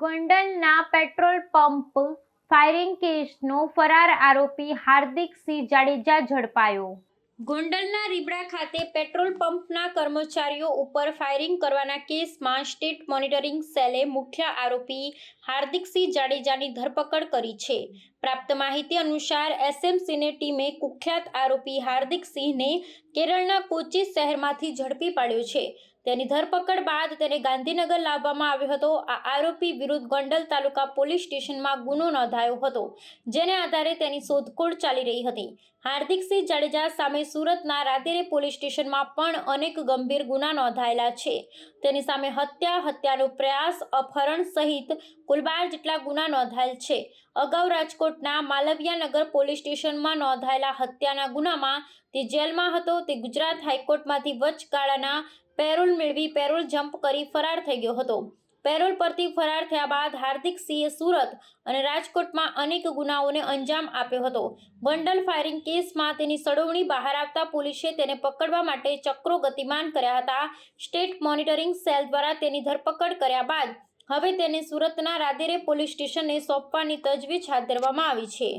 ગોંડલના petrol pump firing કેસનો ફરાર આરોપી હાર્દિક સિંહ જાડેજા ઝડપાયો. ગોંડલના રીબડા ખાતે પેટ્રોલ પંપના કર્મચારીઓ ઉપર ફાયરિંગ કરવાના કેસમાં સ્ટેટ મોનિટરિંગ સેલે મુખ્ય આરોપી હાર્દિકસિંહ જાડેજાની ધરપકડ કરી છે. પ્રાપ્ત માહિતી અનુસાર એસએમસીની ટીમે કુખ્યાત આરોપી હાર્દિક સિંહને કેરળના કોચી શહેરમાંથી ઝડપી પાડ્યો છે. તેની ધરપકડ બાદ તેને ગાંધીનગર લાવવામાં આવ્યો હતો. આ આરોપી વિરુદ્ધ ગોંડલ તાલુકા પોલીસ સ્ટેશનમાં ગુનો નોંધાયો હતો, જેને આધારે તેની શોધખોળ ચાલી રહી હતી. હાર્દિકસિંહ જાડેજા સામે સુરતના રાતેરે પોલીસ સ્ટેશનમાં પણ અનેક ગંભીર ગુના નોંધાયેલા છે. તેની સામે હત્યા, હત્યાનો પ્રયાસ, અપહરણ સહિત કુલ બાર જેટલા ગુના નોંધાયેલ છે. અગાઉ રાજકોટના માલવિયાનગર પોલીસ સ્ટેશનમાં નોંધાયેલા હત્યાના ગુનામાં તે જેલમાં હતો. તે ગુજરાત હાઈકોર્ટમાંથી વચગાળાના પેરોલ મેળવી પેરોલ જમ્પ કરી ફરાર થઈ ગયો હતો. પેરોલ પરથી ફરાર થયા બાદ હાર્દિક સિંહે સુરત અને રાજકોટમાં અનેક ગુનાઓને અંજામ આપ્યો હતો. બંડલ ફાયરિંગ કેસમાં તેની સડવણી બહાર આવતા પોલીસે તેને પકડવા માટે ચક્રો ગતિમાન કર્યા હતા. સ્ટેટ મોનિટરિંગ સેલ દ્વારા તેની ધરપકડ કર્યા બાદ હવે તેને સુરતના રાદેરે પોલીસ સ્ટેશને સોંપવાની તજવીજ હાથ ધરવામાં આવી છે.